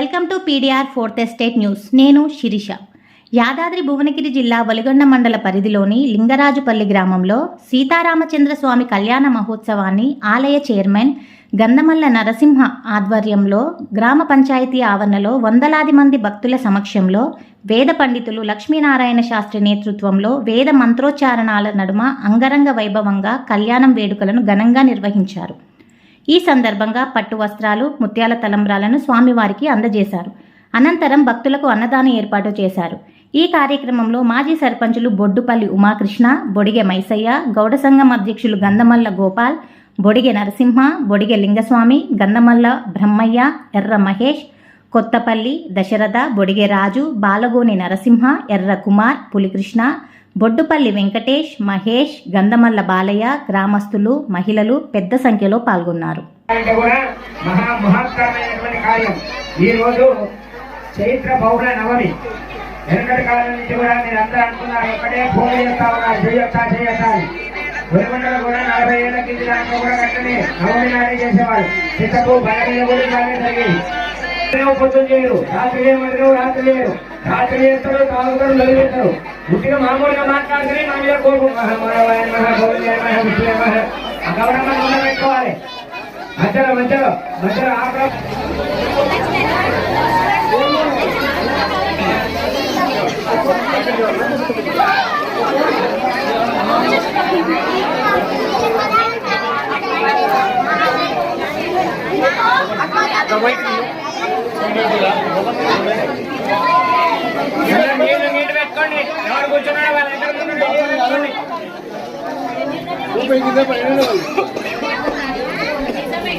Welcome to PDR fourth estate news. నేను శిరీష. యాదాద్రి భువనగిరి జిల్లా వలిగొండ మండల పరిధిలోని లింగరాజుపల్లి గ్రామంలో సీతారామచంద్ర స్వామి కళ్యాణ మహోత్సవాన్ని ఆలయ చైర్మన్ గంధమల్ల నరసింహ ఆధ్వర్యంలో గ్రామ పంచాయతీ ఆవరణలో వందలాది మంది భక్తుల సమక్షంలో వేద పండితులు లక్ష్మీనారాయణ శాస్త్రి నేతృత్వంలో వేద మంత్రోచ్చారణాల నడుమ అంగరంగ వైభవంగా కళ్యాణం వేడుకలను ఘనంగా నిర్వహించారు. ఈ సందర్భంగా పట్టు వస్త్రాలు ముత్యాల తలంబ్రాలను స్వామివారికి అందజేశారు. అనంతరం భక్తులకు అన్నదానం ఏర్పాటు చేశారు. ఈ కార్యక్రమంలో మాజీ సర్పంచులు బొడ్డుపల్లి ఉమాకృష్ణ బొడిగె మైసయ్య గౌడ సంఘం అధ్యక్షులు గంధమల్ల గోపాల్ బొడిగె నరసింహ బొడిగె లింగస్వామి గంధమల్ల బ్రహ్మయ్య ఎర్ర మహేష్ కొత్తపల్లి దశరథ బొడిగె రాజు బాలగోని నరసింహ ఎర్ర కుమార్ పులికృష్ణ బొడ్డుపల్లి వెంకటేష్ మహేష్ గంధమల్ల బాలయ్య గ్రామస్తులు మహిళలు పెద్ద సంఖ్యలో పాల్గొన్నారు. అంటే కూడా మహా మహత్తరమైనటువంటి కార్యం. ఈ రోజు చైత్ర బహుళ నవమి. వెనకటి కాలం నుంచి కూడా మీరు అందరూ అనుకున్నారు ఒక్కటే ఫోన్ చేస్తా ఉన్నారు చేయొచ్చా చేయొచ్చా అని. వెనుకొండలో కూడా నలభై ఏళ్ళ కింది దాంట్లో కూడా కట్టని నవమి నాడే చేసేవాళ్ళు చిత్తపు బలమైన కూడా ఇలాగే జరిగింది. ఉదయం పొద్దున చేయరు రాత్రి ఏమంటారు రాత్రి చేయరు. రాత్రి చేస్తారు తాగుతారు నలుగుతారు ముట్టిగా మామూలుగా మాట్లాడుకుని మా మీద కోపం. మహా మనవాయ మహా గౌరవ మహా విష్ణు మహా. ఆ పెట్టుకోవాలి. మధ్యలో మధ్యలో మధ్యలో ఆగ్రహం నీళ్ళు నీళ్ళు పెట్టుకోండి. ఎవరు కూర్చున్నారో వాళ్ళ దగ్గర కూర్చోండి,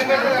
పంచగంగా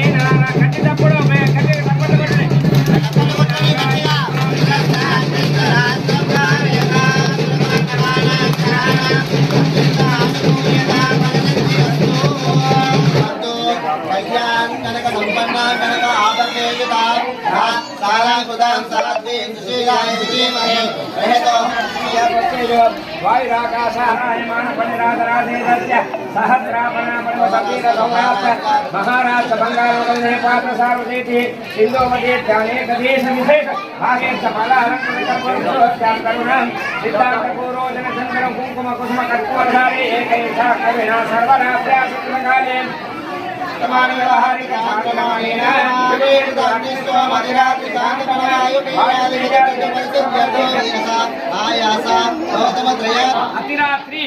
మహారాష్ట్ర బంగాళ పాత్ర సార్వదేతి సింధోమతి విశేష భాగేశ ఫలాలంకృతం కరుణం సిద్ధాంత కుంకుమ కుసుమ కర్పూరధారే ఏకైష కవినా సర్వదా అతిరాత్రి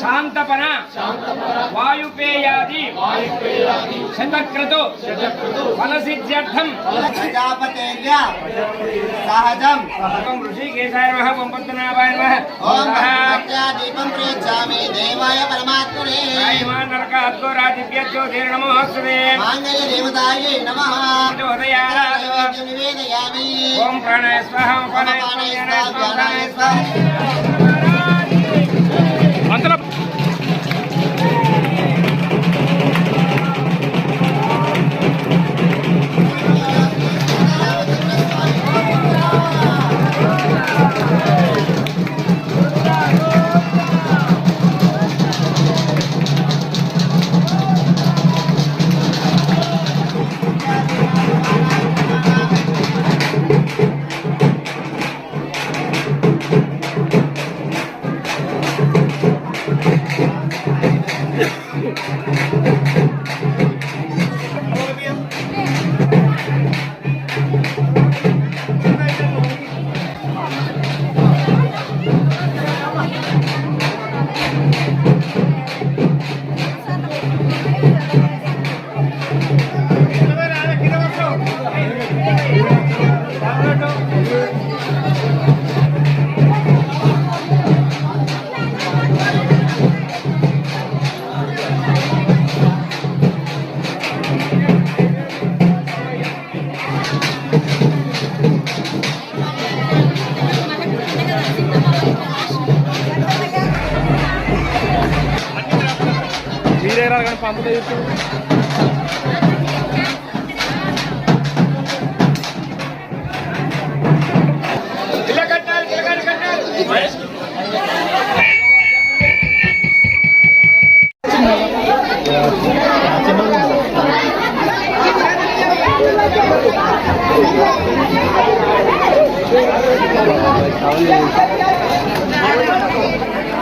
శాంతపన వాయుపేయాది శతక్రతు ఫలసిద్ధ్యర్థం సహజం ఓం ఋషికేశాయ నమః ఓం పద్మనాభాయ నమః ఓం ఓం దీపం ప్రియచ్చామి దేవాయ పరమాత్మనే రాయమాన్ నరకాద్గో ఓం ప్రాణాయ స్వాహ ప్రాణాయ స్వాహ, ప్రాణాయ స్వాహ.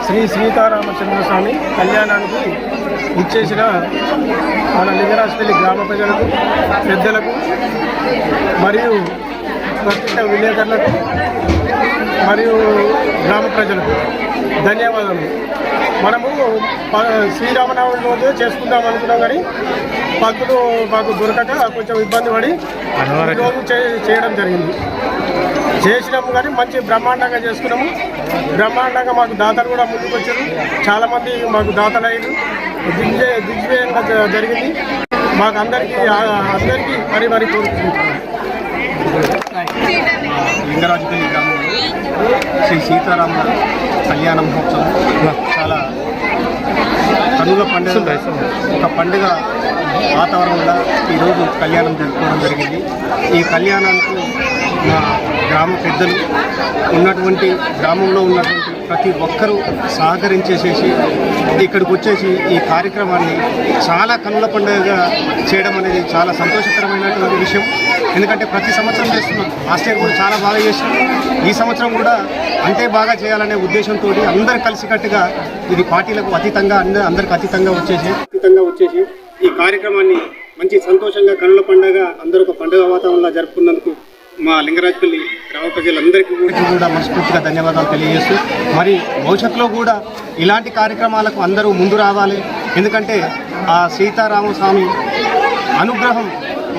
శ్రీ సీతారామచంద్ర స్వామి కళ్యాణానికి ఇచ్చేసిన మన లింగరాజపల్లి గ్రామ ప్రజలకు పెద్దలకు మరియు పత్రిక విలేకరులకు మరియు గ్రామ ప్రజలకు ధన్యవాదాలు. మనము శ్రీరామనవమి రోజు చేసుకుందాం అనుకున్నాం కానీ పంతులు మాకు దొరకక కొంచెం ఇబ్బంది పడి రోజు చే- చేయడం జరిగింది. చేసినాము కానీ మంచి బ్రహ్మాండంగా చేసుకున్నాము. బ్రహ్మాండంగా మాకు దాతలు కూడా ముందుకు వచ్చారు చాలా మంది మాకు దాతలు అయ్యారు దిగ్విజయ దిగ్విజయంగా జరిగింది. మాకు అందరికీ అందరికీ మరి మరి కోరుకుంటున్నాం. లింగరాజుపల్లి గ్రామంలో శ్రీ సీతారామ కళ్యాణ మహోత్సవం. చాలా కనుల పండుగ. ఒక పండుగ వాతావరణంలో ఈరోజు కళ్యాణం జరుపుకోవడం జరిగింది. ఈ కళ్యాణానికి మా గ్రామ పెద్దలు ఉన్నటువంటి గ్రామంలో ఉన్నటువంటి ప్రతి ఒక్కరూ సహకరించేసేసి ఇక్కడికి వచ్చేసి ఈ కార్యక్రమాన్ని చాలా కనుల పండుగగా చేయడం అనేది చాలా సంతోషకరమైనటువంటి విషయం. ఎందుకంటే ప్రతి సంవత్సరం చేస్తున్నాం. లాస్ట్ ఇయర్ కూడా చాలా బాగా చేస్తున్నాం ఈ సంవత్సరం కూడా అంతే బాగా చేయాలనే ఉద్దేశంతో అందరు కలిసికట్టుగా ఇది పార్టీలకు అతీతంగా అందరి అందరికి అతీతంగా వచ్చేసి అతీతంగా వచ్చేసి ఈ కార్యక్రమాన్ని మంచి సంతోషంగా కనుల పండుగ అందరూ ఒక పండుగ వాతావరణంలో జరుపుకున్నందుకు మా లింగరాజపల్లి గ్రామ ప్రజలందరికీ కూడా మనస్ఫూర్తిగా ధన్యవాదాలు తెలియజేస్తూ మరి భవిష్యత్తులో కూడా ఇలాంటి కార్యక్రమాలకు అందరూ ముందు రావాలి. ఎందుకంటే ఆ సీతారామస్వామి అనుగ్రహం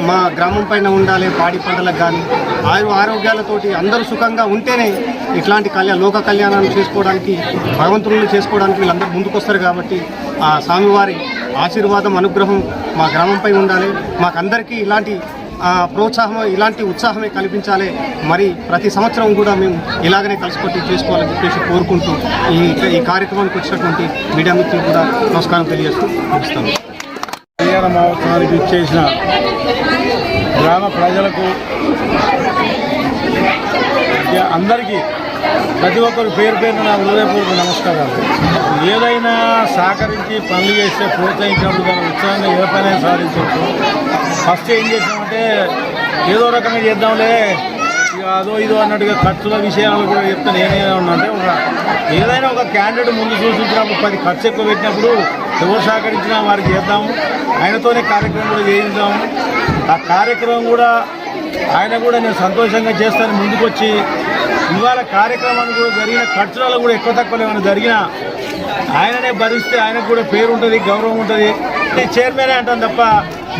మా గ్రామం పైన ఉండాలి పాడి పంటలకు కానీ ఆయు ఆరోగ్యాలతోటి అందరూ సుఖంగా ఉంటేనే ఇట్లాంటి కళ్యాణ లోక కళ్యాణాలు చేసుకోవడానికి భగవంతులను చేసుకోవడానికి వీళ్ళందరూ ముందుకొస్తారు కాబట్టి ఆ స్వామివారి ఆశీర్వాదం అనుగ్రహం మా గ్రామంపై ఉండాలి. మాకందరికీ ఇలాంటి ప్రోత్సాహం ఇలాంటి ఉత్సాహమే కల్పించాలి. మరి ప్రతి సంవత్సరం కూడా మేము ఇలాగనే కలిసికట్టి చేసుకోవాలని చెప్పేసి కోరుకుంటూ ఈ ఈ కార్యక్రమానికి వచ్చినటువంటి మీడియా మిత్రులు కూడా నమస్కారం తెలియజేస్తూ ముగిస్తాను. కళ్యాణ మహోత్సవానికి ఇచ్చేసిన గ్రామ ప్రజలకు అందరికీ ప్రతి ఒక్కరు పేరు పేరున నా హృదయపూర్వక నమస్కారాలు. ఏదైనా సహకరించి పనులు చేస్తే ప్రోత్సహించినప్పుడు దాని ఉత్సాహంగా ఏ పని సాధించవచ్చు. ఫస్ట్ ఏం చేసామంటే ఏదో రకంగా చేద్దాంలే ఇక అదో ఇదో అన్నట్టుగా ఖర్చుల విషయాలు కూడా చెప్తే నేనే ఉన్నాంటే ఒక ఏదైనా ఒక క్యాండిడేట్ ముందు సూచించినప్పుడు పది ఖర్చు ఎక్కువ పెట్టినప్పుడు ఎవరు సహకరించినా వారికి చేద్దాము. ఆయనతోనే కార్యక్రమం కూడా చేయిద్దాము. ఆ కార్యక్రమం కూడా ఆయన కూడా నేను సంతోషంగా చేస్తాను. ముందుకొచ్చి ఇవాళ కార్యక్రమానికి కూడా జరిగిన ఖర్చులలో కూడా ఎక్కువ తక్కువ ఏమైనా జరిగినా ఆయననే భరిస్తే ఆయనకు కూడా పేరు ఉంటుంది గౌరవం ఉంటుంది. చైర్మన్ అంటాం తప్ప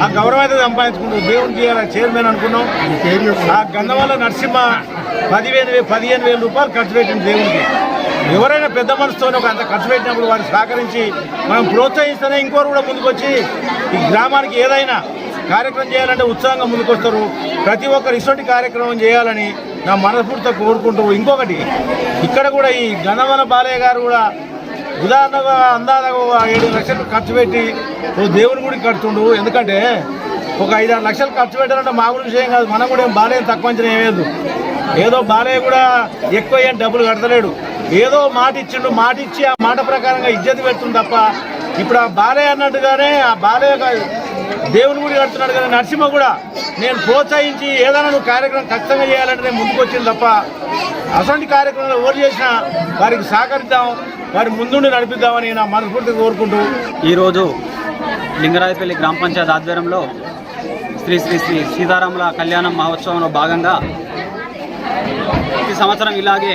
ఆ గౌరవం అయితే సంపాదించుకుంటాం దేవునికి ఇవాళ చైర్మన్ అనుకున్నాం. ఆ గంధవల్ల నరసింహ పదివేలు పదిహేను వేల రూపాయలు ఖర్చు పెట్టింది దేవునికి. ఎవరైనా పెద్ద మనసుతోనే ఒక అంత ఖర్చు పెట్టినప్పుడు వారిని సహకరించి మనం ప్రోత్సహిస్తేనే ఇంకోరు కూడా ముందుకొచ్చి ఈ గ్రామానికి ఏదైనా కార్యక్రమం చేయాలంటే ఉత్సాహంగా ముందుకొస్తారు. ప్రతి ఒక్కరు ఇటువంటి కార్యక్రమం చేయాలని నా మనస్ఫూర్తిగా కోరుకుంటూ ఇంకొకటి ఇక్కడ కూడా ఈ గణవన బాలయ్య గారు కూడా ఉదాహరణగా అందాదగా ఏడు లక్షలు ఖర్చు పెట్టి ఓ దేవుని గుడికి కడుతుండు. ఎందుకంటే ఒక ఐదారు లక్షలు ఖర్చు పెట్టాలంటే మామూలు విషయం కాదు మనం కూడా ఏం బాలయ్య తక్కువ అంచనా ఏమేదు ఏదో బాలయ్య కూడా ఎక్కువ ఏం డబ్బులు కడతలేడు. ఏదో మాట ఇచ్చిండు మాట ఇచ్చి ఆ మాట ప్రకారంగా ఇజ్జతి పెడుతుంది తప్ప ఇప్పుడు ఆ బాలయ్య అన్నట్టుగానే ఆ బాలయ్య దేవుని గుడి కడుతున్నాడు కదా నరసింహ కూడా నేను ప్రోత్సహించి ఏదైనా నువ్వు కార్యక్రమం ఖచ్చితంగా చేయాలంటే నేను ముందుకు వచ్చింది తప్ప అసలు కార్యక్రమంలో ఓటు చేసినా వారికి సహకరిద్దాం వారి ముందుండి నడిపిద్దామని నా మనస్ఫూర్తిగా కోరుకుంటూ ఈరోజు లింగరాజపల్లి గ్రామ పంచాయతీ ఆధ్వర్యంలో శ్రీ శ్రీ శ్రీ సీతారాముల కళ్యాణం మహోత్సవంలో భాగంగా ప్రతి సంవత్సరం ఇలాగే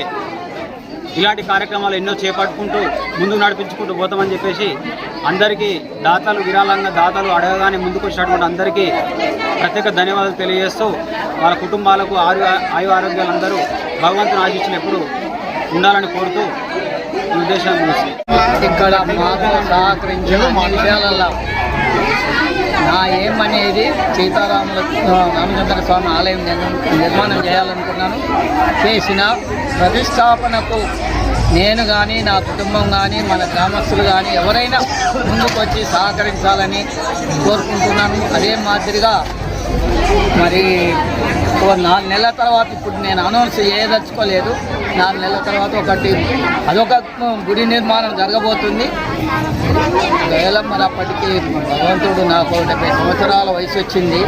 ఇలాంటి కార్యక్రమాలు ఎన్నో చేపట్టుకుంటూ ముందుకు నడిపించుకుంటూ పోతామని చెప్పేసి అందరికీ దాతలు విరాళంగా దాతలు అడగగానే ముందుకు వచ్చినటువంటి అందరికీ ప్రత్యేక ధన్యవాదాలు తెలియజేస్తూ వాళ్ళ కుటుంబాలకు ఆయు ఆయు ఆరోగ్యాలందరూ భగవంతుని ఆశించిన ఎప్పుడు ఉండాలని కోరుతూ ఉద్దేశం ఇక్కడ మాకు సహకరించిన విషయాలలో నా ఏం అనేది సీతారాముల రామచంద్ర స్వామి ఆలయం నిర్మాణం చేయాలనుకున్నాను. చేసిన ప్రతిష్టాపనకు నేను కానీ నా కుటుంబం కానీ మన గ్రామస్తులు కానీ ఎవరైనా ముందుకు వచ్చి సహకరించాలని కోరుకుంటున్నాను. అదే మాదిరిగా మరి ఒక నాలుగు నెలల తర్వాత ఇప్పుడు నేను అనౌన్స్ చేయదలుచుకోలేదు. నాలుగు నెలల తర్వాత ఒకటి అదొక గుడి నిర్మాణం జరగబోతుంది. ఒకవేళ మరి అప్పటికి భగవంతుడు నాకు డెబ్బై సంవత్సరాల వయసు వచ్చింది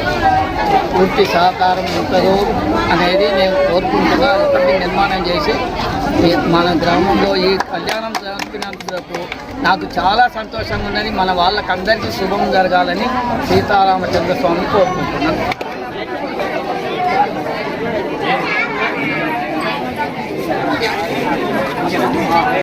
పూర్తి సహకారం ఉంటుందో అనేది నేను కోరుకుంటున్నా. ఒకటి నిర్మాణం చేసి మన గ్రామంలో ఈ కళ్యాణం జరిపినందుకు నాకు చాలా సంతోషంగా ఉన్నది. మన వాళ్ళకందరికీ శుభం జరగాలని సీతారామచంద్ర స్వామి కోరుకుంటున్నాను. 이게 뭔?